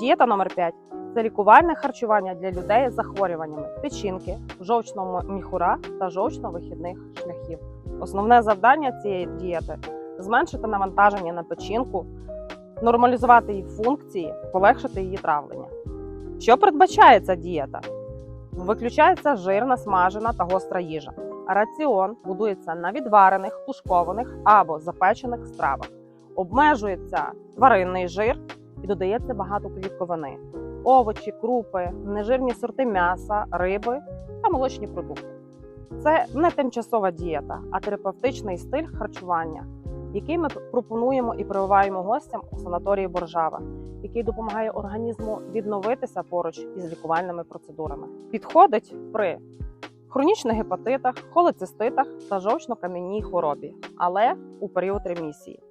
Дієта номер 5 це лікувальне харчування для людей з захворюваннями печінки, жовчного міхура та жовчно-вихідних шляхів. Основне завдання цієї дієти зменшити навантаження на печінку, нормалізувати її функції, полегшити її травлення. Що передбачає ця дієта? Виключається жирна, смажена та гостра їжа. Раціон будується на відварених, тушкованих або запечених стравах. Обмежується тваринний жир і додається багато клітковини, овочі, крупи, нежирні сорти м'яса, риби та молочні продукти. Це не тимчасова дієта, а терапевтичний стиль харчування, який ми пропонуємо і прививаємо гостям у санаторії Боржава, який допомагає організму відновитися поруч із лікувальними процедурами. Підходить при хронічних гепатитах, холециститах та жовчно-кам'яній хворобі, але у період ремісії.